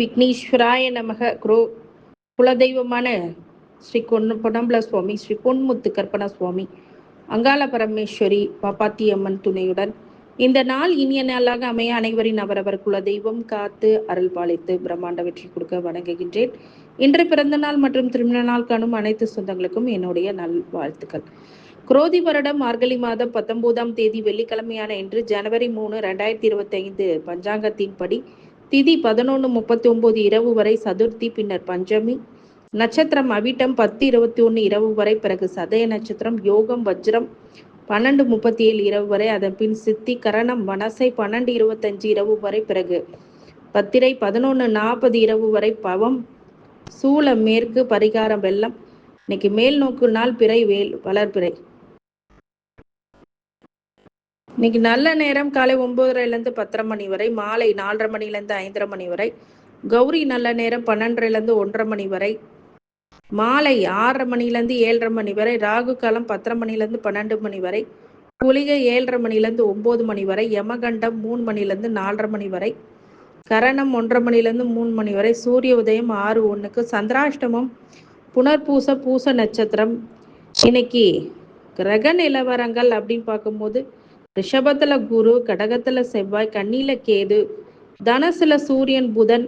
விக்னேஸ்வராய நமக. குரோ குலதெய்வமான ஸ்ரீ கொன் பொன்னம்பல சுவாமி ஸ்ரீ பொன்முத்து கற்பனா சுவாமி அங்காள பரமேஸ்வரி பாப்பாத்தி அம்மன் துணையுடன் இந்த நாள் இனிய நாளாக அமைய அனைவரின் அவரவர் குலதெய்வம் காத்து அருள் பாலித்து பிரம்மாண்ட வெற்றி கொடுக்க வணங்குகின்றேன். இன்று பிறந்த நாள் மற்றும் திருமண நாள் காணும் அனைத்து சொந்தங்களுக்கும் என்னுடைய நல் வாழ்த்துக்கள். குரோதி வருடம் மார்கழி மாதம் பத்தொன்பதாம் தேதி வெள்ளிக்கிழமையான இன்று ஜனவரி மூணு ரெண்டாயிரத்தி இருபத்தி ஐந்து பஞ்சாங்கத்தின்படி திதி பதினொன்று முப்பத்தி ஒன்பது இரவு வரை சதுர்த்தி பின்னர் பஞ்சமி. நட்சத்திரம் அவிட்டம் பத்து இருபத்தி ஒன்று இரவு வரை பிறகு சதய நட்சத்திரம் யோகம் வஜ்ரம் பன்னெண்டு முப்பத்தி ஏழு இரவு வரை அதன் பின் சித்தி கரணம் மனசை பன்னெண்டு இருபத்தஞ்சு இரவு வரை பிறகு பத்திரை பதினொன்று நாற்பது இரவு வரை பவம் சூள மேற்கு பரிகாரம் வெள்ளம். இன்னைக்கு மேல் நோக்கு நாள் பிறை வேல் வளர்பிறை. இன்னைக்கு நல்ல நேரம் காலை ஒன்பதரைலேருந்து பத்தரை மணி வரை மாலை நாலரை மணிலேருந்து ஐந்தரை மணி வரை கௌரி நல்ல நேரம் பன்னெண்டுலேருந்து ஒன்றரை மணி வரை மாலை ஆறரை மணிலேருந்து ஏழரை மணி வரை ராகு காலம் பத்தரை மணிலேருந்து பன்னெண்டு மணி வரை குளிகை ஏழரை மணிலேருந்து ஒம்பது மணி வரை யமகண்டம் மூணு மணிலேருந்து நாலரை மணி வரை கரணம் ஒன்றரை மணிலேருந்து மூணு மணி வரை சூரிய உதயம் ஆறு ஒன்றுக்கு சந்திராஷ்டமம் புனர்பூச பூச நட்சத்திரம். இன்னைக்கு கிரக நிலவரங்கள் அப்படின்னு பார்க்கும்போது ரிஷபத்துல குரு கடகத்துல செவ்வாய் கண்ணில கேது தனசுல சூரியன் புதன்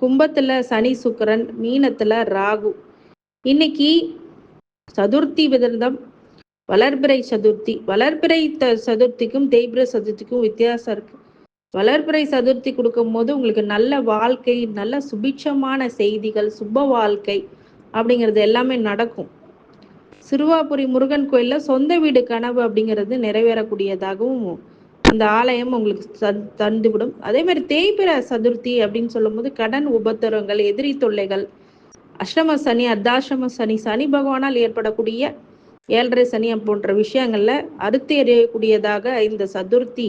கும்பத்துல சனி சுக்கரன் மீனத்துல ராகு. இன்னைக்கு சதுர்த்தி விரதம் வளர்பிறை சதுர்த்தி. வளர்பிறை த சதுர்த்திக்கும் தெய்பிர சதுர்த்திக்கும் வித்தியாசம் இருக்கு. வளர்பிறை சதுர்த்தி கொடுக்கும் போது உங்களுக்கு நல்ல வாழ்க்கை நல்ல சுபிட்சமான செய்திகள் சுப வாழ்க்கை அப்படிங்கிறது எல்லாமே நடக்கும். சிறுவாபுரி முருகன் கோயிலில் சொந்த வீடு கனவு அப்படிங்கிறது நிறைவேறக்கூடியதாகவும் அந்த ஆலயம் உங்களுக்கு தந்துவிடும். அதே மாதிரி தேய்பிர சதுர்த்தி அப்படின்னு சொல்லும்போது கடன் உபத்திரங்கள் எதிரி தொல்லைகள் அஷ்டம சனி அர்த்தாசிரம சனி சனி பகவானால் ஏற்படக்கூடிய ஏழரை சனி போன்ற விஷயங்கள்ல அறுத்து எறியக்கூடியதாக இந்த சதுர்த்தி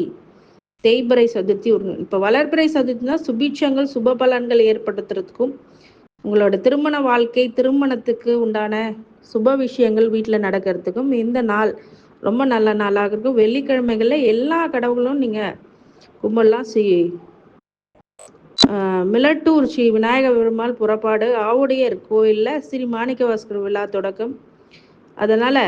தேய்பிரை சதுர்த்தி ஒரு இப்போ வளர்பிறை சதுர்த்தினா சுபீட்சங்கள் சுப பலன்கள் ஏற்படுத்துறதுக்கும் உங்களோட திருமண வாழ்க்கை திருமணத்துக்கு உண்டான சுப விஷயங்கள் வீட்டில் நடக்கிறதுக்கும் இந்த நாள் ரொம்ப நல்ல நாளாக இருக்கும். வெள்ளிக்கிழமைகளில் எல்லா கடவுளும் நீங்கள் கும்பலாம் செய் மிலட்டூர் ஸ்ரீ விநாயக பெருமாள் புறப்பாடு ஆவுடையர் கோயிலில் ஸ்ரீ மாணிக்கவாஸ்கர் விழா தொடக்கம். அதனால்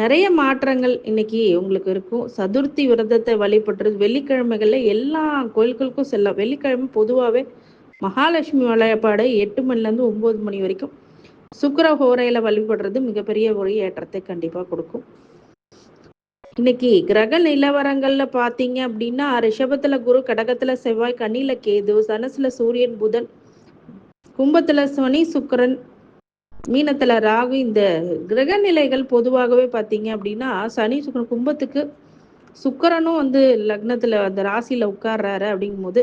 நிறைய மாற்றங்கள் இன்னைக்கு உங்களுக்கு இருக்கும். சதுர்த்தி விரதத்தை வழிபட்டுறது வெள்ளிக்கிழமைகளில் எல்லா கோயில்களுக்கும் செல்லலாம். வெள்ளிக்கிழமை பொதுவாகவே மகாலட்சுமி வழிபாடு எட்டு மணிலேருந்து ஒம்பது மணி வரைக்கும். சுக்கர ஹோரையில வழிபடுறது மிகப்பெரிய ஒரு ஏற்றத்தை கண்டிப்பாக கொடுக்கும். இன்னைக்கு கிரக நிலவரங்கள்ல பாத்தீங்க அப்படின்னா ரிஷபத்துல குரு கடகத்துல செவ்வாய் கண்ணில கேது சனசுல சூரியன் புதன் கும்பத்துல சனி சுக்கரன் மீனத்துல ராகு. இந்த கிரக நிலைகள் பொதுவாகவே பாத்தீங்க அப்படின்னா சனி சுக்கரன் கும்பத்துக்கு சுக்கரனும் வந்து லக்னத்துல அந்த ராசியில உட்கார்றாரு அப்படிங்கும் போது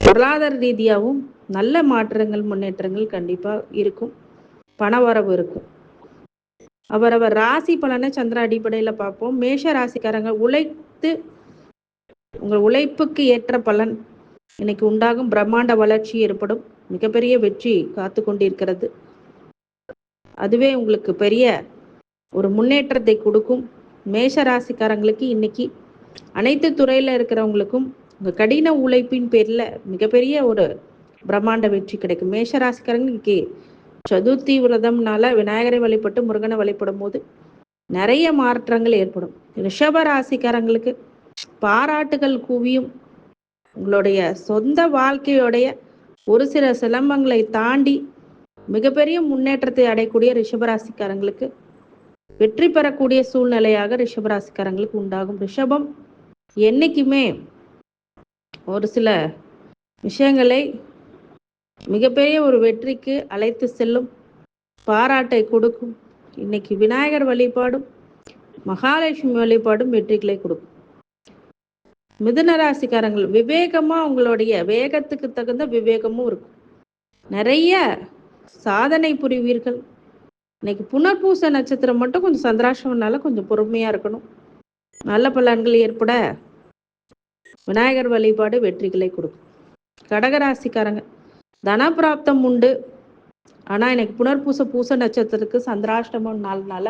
பொருளாதார ரீதியாகவும் நல்ல மாற்றங்கள் முன்னேற்றங்கள் கண்டிப்பா இருக்கும். பணவரவு இருக்கும். அவரவர் ராசி பலனை சந்திர அடிப்படையில் பார்ப்போம். மேஷ ராசிக்காரங்க உழைத்து உங்கள் உழைப்புக்கு ஏற்ற பலன் இன்னைக்கு உண்டாகும். பிரம்மாண்ட வளர்ச்சி ஏற்படும். மிகப்பெரிய வெற்றி காத்து கொண்டிருக்கிறது. அதுவே உங்களுக்கு பெரிய ஒரு முன்னேற்றத்தை கொடுக்கும். மேஷ ராசிக்காரங்களுக்கு இன்னைக்கு அனைத்து துறையில் இருக்கிறவங்களுக்கும் உங்கள் கடின உழைப்பின் பேரில் மிகப்பெரிய ஒரு பிரம்மாண்ட வெற்றி கிடைக்கும். மேஷ ராசிக்காரங்க இன்னைக்கு சதுர்த்தி விரதம்னால விநாயகரை வழிபட்டு முருகனை வழிபடும் போது நிறைய மாற்றங்கள் ஏற்படும். ரிஷப ராசிக்காரங்களுக்கு பாராட்டுகள் குவியும் உங்களுடைய சொந்த வாழ்க்கையோடைய ஒரு சில சிலம்பங்களை தாண்டி மிகப்பெரிய முன்னேற்றத்தை அடையக்கூடிய ரிஷபராசிக்காரங்களுக்கு வெற்றி பெறக்கூடிய சூழ்நிலையாக ரிஷபராசிக்காரங்களுக்கு உண்டாகும். ரிஷபம் என்னைக்குமே ஒரு சில விஷயங்களை மிகப்பெரிய ஒரு வெற்றிக்கு அழைத்து செல்லும் பாராட்டை கொடுக்கும். இன்னைக்கு விநாயகர் வழிபாடும் மகாலட்சுமி வழிபாடும் வெற்றிகளை கொடுக்கும். மிதுன ராசிக்காரங்கள் விவேகமா உங்களுடைய வேகத்துக்கு தகுந்த விவேகமும் இருக்கும். நிறைய சாதனை புரிவீர்கள். இன்னைக்கு புனர்பூச நட்சத்திரம் மட்டும் கொஞ்சம் சந்திராசம்னால கொஞ்சம் பொறுமையா இருக்கணும். நல்ல பலன்கள் ஏற்பட விநாயகர் வழிபாடு வெற்றிகளை கொடுக்கும். கடகராசிக்காரங்க தனப்பிராப்தம் உண்டு. ஆனால் எனக்கு புனர்பூச பூச நட்சத்திரத்துக்கு சந்திராஷ்டமம் நாள்னால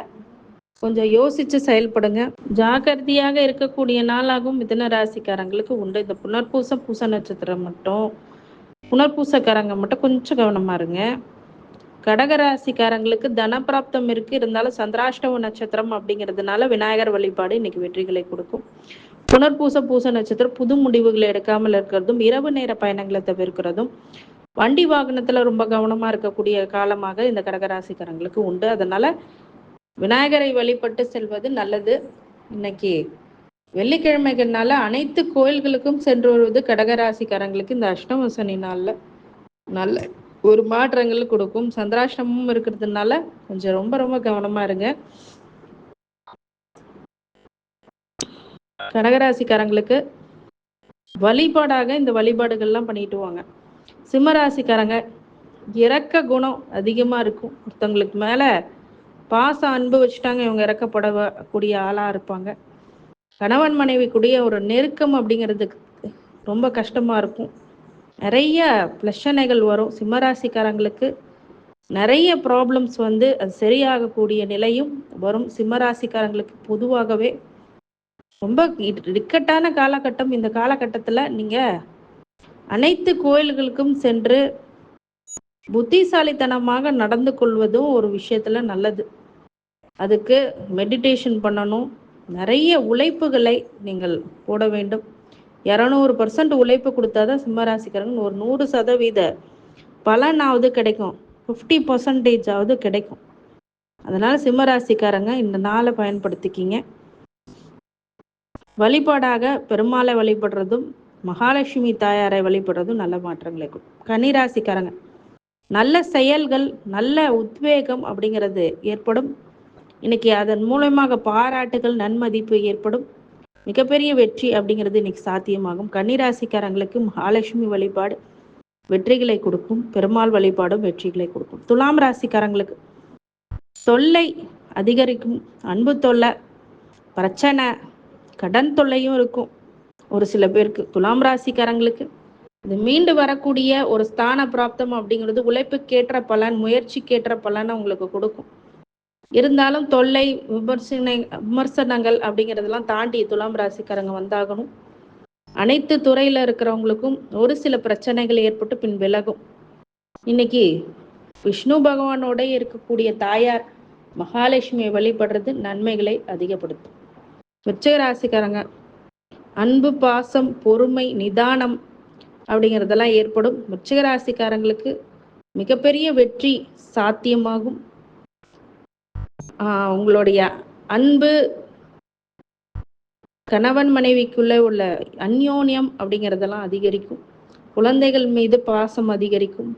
கொஞ்சம் யோசிச்சு செயல்படுங்க. ஜாக்கிரதையாக இருக்கக்கூடிய நாளாகவும் மிதன ராசிக்காரங்களுக்கு உண்டு. இந்த புனர்பூச பூச நட்சத்திரம் மட்டும் புனர்பூசக்காரங்க மட்டும் கொஞ்சம் கவனமா இருங்க. கடகராசிக்காரங்களுக்கு தனப்பிராப்தம் இருக்கு. இருந்தாலும் சந்திராஷ்டம நட்சத்திரம் அப்படிங்கிறதுனால விநாயகர் வழிபாடு இன்னைக்கு வெற்றிகளை கொடுக்கும். புனர்பூச பூச நட்சத்திரம் புது முடிவுகளை எடுக்காமல் இருக்கிறதும் இரவு நேர பயணங்களை தவிர்க்கிறதும் வண்டி வாகனத்துல ரொம்ப கவனமா இருக்கக்கூடிய காலமாக இந்த கடகராசிக்காரங்களுக்கு உண்டு. அதனால விநாயகரை வழிபட்டு செல்வது நல்லது. இன்னைக்கு வெள்ளிக்கிழமைகள்னால அனைத்து கோயில்களுக்கும் சென்று வருவது கடகராசிக்காரங்களுக்கு இந்த அஷ்டம சனி நாளில் நல்ல ஒரு மாற்றங்கள் கொடுக்கும். சந்திராஷ்டமும் இருக்கிறதுனால கொஞ்சம் ரொம்ப ரொம்ப கவனமா இருங்க. கடகராசிக்காரங்களுக்கு வழிபாடாக இந்த வழிபாடுகள்லாம் பண்ணிட்டு வாங்க. சிம்மராசிக்காரங்க இறக்க குணம் அதிகமாக இருக்கும். ஒருத்தவங்களுக்கு மேலே பாசம் அன்பு வச்சுட்டாங்க இவங்க இறக்கப்படக்கூடிய ஆளாக இருப்பாங்க. கணவன் மனைவி கூடிய ஒரு நெருக்கம் அப்படிங்கிறது ரொம்ப கஷ்டமாக இருக்கும். நிறைய பிரச்சனைகள் வரும். சிம்மராசிக்காரங்களுக்கு நிறைய ப்ராப்ளம்ஸ் வந்து அது சரியாகக்கூடிய நிலையும் வரும். சிம்மராசிக்காரங்களுக்கு பொதுவாகவே ரொம்ப இக்கட்டான காலகட்டம். இந்த காலகட்டத்தில் நீங்கள் அனைத்து கோயில்களுக்கும் சென்று புத்திசாலித்தனமாக நடந்து கொள்வதும் ஒரு விஷயத்துல நல்லது. அதுக்கு மெடிடேஷன் பண்ணணும். நிறைய உழைப்புகளை நீங்கள் போட வேண்டும். இரநூறு பர்சன்ட் உழைப்பு கொடுத்தாதான் சிம்மராசிக்காரங்க ஒரு நூறு சதவீத பலனாவது கிடைக்கும். ஃபிஃப்டி பர்சன்டேஜாவது கிடைக்கும். அதனால சிம்மராசிக்காரங்க இந்த நாளை பயன்படுத்திக்கிங்க. வழிபாடாக பெருமாளை வழிபடுறதும் மகாலட்சுமி தாயாரை வழிபடுறதும் நல்ல மாற்றங்களை கொடுக்கும் கன்னிராசிக்காரங்க. நல்ல செயல்கள் நல்ல உத்வேகம் அப்படிங்கிறது ஏற்படும். இன்னைக்கு அதன் மூலமாக பாராட்டுகள் நன்மதிப்பு ஏற்படும். மிகப்பெரிய வெற்றி அப்படிங்கிறது இன்னைக்கு சாத்தியமாகும். கன்னிராசிக்காரங்களுக்கு மகாலட்சுமி வழிபாடு வெற்றிகளை கொடுக்கும் பெருமாள் வழிபாடும் வெற்றிகளை கொடுக்கும். துலாம் ராசிக்காரங்களுக்கு தொல்லை அதிகரிக்கும் அன்பு தொல்லை பிரச்சனை கடன் தொல்லையும் இருக்கும். ஒரு சில பேருக்கு. துலாம் ராசிக்காரங்களுக்கு இது மீண்டு வரக்கூடிய ஒரு ஸ்தான பிராப்தம் அப்படிங்கிறது உழைப்புக்கேற்ற பலன் முயற்சிக்கேற்ற பலன் உங்களுக்கு கொடுக்கும். இருந்தாலும் தொல்லை விமர்சன விமர்சனங்கள் அப்படிங்கிறதெல்லாம் தாண்டி துலாம் ராசிக்காரங்க வந்தாகணும். அனைத்து துறையில இருக்கிறவங்களுக்கும் ஒரு சில பிரச்சனைகள் ஏற்பட்டு பின் விலகும். இன்னைக்கு விஷ்ணு பகவானோட இருக்கக்கூடிய தாயார் மகாலட்சுமியை வழிபடுறது நன்மைகளை அதிகப்படுத்தும். விச்சய ராசிக்காரங்க அன்பு பாசம் பொறுமை நிதானம் அப்படிங்கிறதெல்லாம் ஏற்படும். விருச்சிக ராசிக்காரங்களுக்கு மிகப்பெரிய வெற்றி சாத்தியமாகும். உங்களுடைய அன்பு கணவன் மனைவிக்குள்ளே உள்ள அந்யோன்யம் அப்படிங்கிறதெல்லாம் அதிகரிக்கும். குழந்தைகள் மீது பாசம் அதிகரிக்கும்.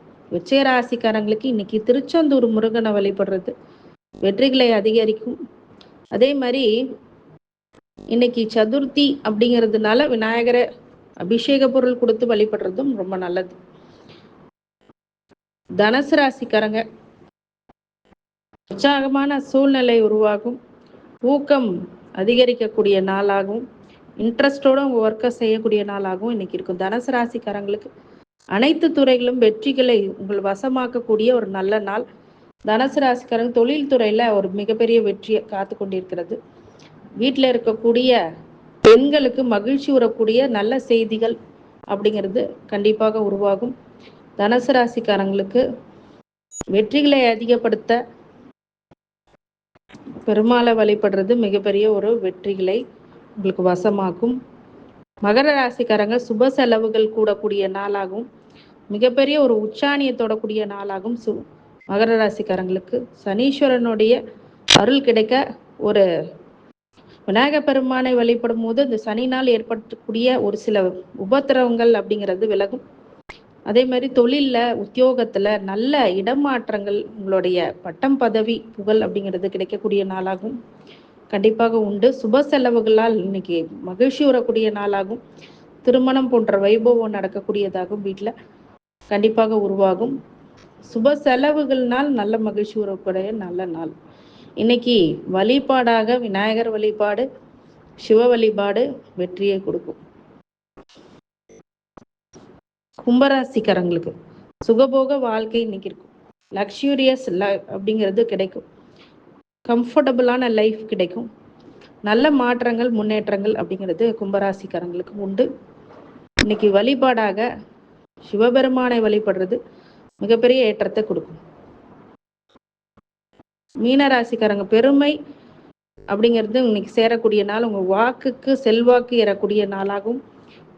ராசிக்காரங்களுக்கு இன்னைக்கு திருச்செந்தூர் முருகனை வழிபடுறது வெற்றிகளை அதிகரிக்கும். அதே மாதிரி இன்னைக்கு சதுர்த்தி அப்படிங்கிறதுனால விநாயகரை அபிஷேக பொருள் கொடுத்து வழிபடுறதும் ரொம்ப நல்லது. தனுசு ராசிக்காரங்க உற்சாகமான சூழ்நிலை உருவாகும். ஊக்கம் அதிகரிக்கக்கூடிய நாளாகவும் இன்ட்ரெஸ்டோட உங்க ஒர்க்கை செய்யக்கூடிய நாளாகவும் இன்னைக்கு இருக்கும். தனுசு ராசிக்காரங்களுக்கு அனைத்து துறைகளும் வெற்றிகளை உங்கள் வசமாக்கக்கூடிய ஒரு நல்ல நாள். தனுசு ராசிக்காரங்க தொழில்துறையில ஒரு மிகப்பெரிய வெற்றியை காத்து கொண்டிருக்கிறது வீட்டில் இருக்கக்கூடிய பெண்களுக்கு மகிழ்ச்சி உறக்கூடிய நல்ல செய்திகள் அப்படிங்கிறது கண்டிப்பாக உருவாகும். தனுசு ராசிக்காரங்களுக்கு வெற்றிகளை அதிகப்படுத்த பெருமாளை வழிபடுறது மிகப்பெரிய ஒரு வெற்றிகளை உங்களுக்கு வசமாக்கும். மகர ராசிக்காரங்க சுப செலவுகள் கூடக்கூடிய நாளாகும். மிகப்பெரிய ஒரு உச்சாணியை தொடக்கூடிய நாளாகும் சு மகர ராசிக்காரங்களுக்கு. சனீஸ்வரனுடைய அருள் கிடைக்க ஒரு விநாயக பெருமானை வழிபடும் போது இந்த சனி நாள் ஏற்படக்கூடிய ஒரு சில உபத்திரவங்கள் அப்படிங்கிறது விலகும். அதே மாதிரி தொழிலில் உத்தியோகத்தில் நல்ல இடமாற்றங்கள் உங்களுடைய பட்டம் பதவி புகழ் அப்படிங்கிறது கிடைக்கக்கூடிய நாளாகும். கண்டிப்பாக உண்டு. சுப செலவுகளால் இன்னைக்கு மகிழ்ச்சி வரக்கூடிய நாளாகும். திருமணம் போன்ற வைபவம் நடக்கக்கூடியதாகும் வீட்டில் கண்டிப்பாக உருவாகும். சுப செலவுகள்னால் நல்ல மகிழ்ச்சி வரக்கூடிய நல்ல நாள். இன்னைக்கு வழிபாடாக விநாயகர் வழிபாடு சிவ வழிபாடு வெற்றியை கொடுக்கும். கும்பராசிக்காரங்களுக்கு சுகபோக வாழ்க்கை இன்னைக்கு இருக்கும். லக்ஸூரியஸ் அப்படிங்கிறது கிடைக்கும். கம்ஃபர்டபுளான லைஃப் கிடைக்கும். நல்ல மாற்றங்கள் முன்னேற்றங்கள் அப்படிங்கிறது கும்பராசிக்காரங்களுக்கு உண்டு. இன்னைக்கு வழிபாடாக சிவபெருமானை வழிபடுறது மிகப்பெரிய ஏற்றத்தை கொடுக்கும். மீனராசிக்காரங்க பெருமை அப்படிங்கிறது இன்னைக்கு சேரக்கூடிய நாள். உங்கள் வாக்குக்கு செல்வாக்கு ஏறக்கூடிய நாளாகும்.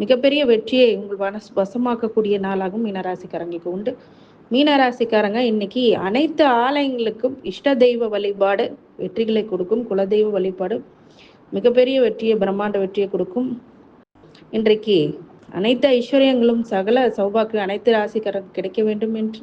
மிகப்பெரிய வெற்றியை உங்கள் மனசு வசமாக்கக்கூடிய நாளாகவும் மீனராசிக்காரங்களுக்கு உண்டு. மீனராசிக்காரங்க இன்னைக்கு அனைத்து ஆலயங்களுக்கும் இஷ்ட தெய்வ வழிபாடு வெற்றிகளை கொடுக்கும் குலதெய்வ வழிபாடு மிகப்பெரிய வெற்றியை பிரம்மாண்ட வெற்றியை கொடுக்கும். இன்றைக்கு அனைத்து ஐஸ்வர்யங்களும் சகல சௌபாக்கு அனைத்து ராசிக்காரங்க கிடைக்க வேண்டும் என்று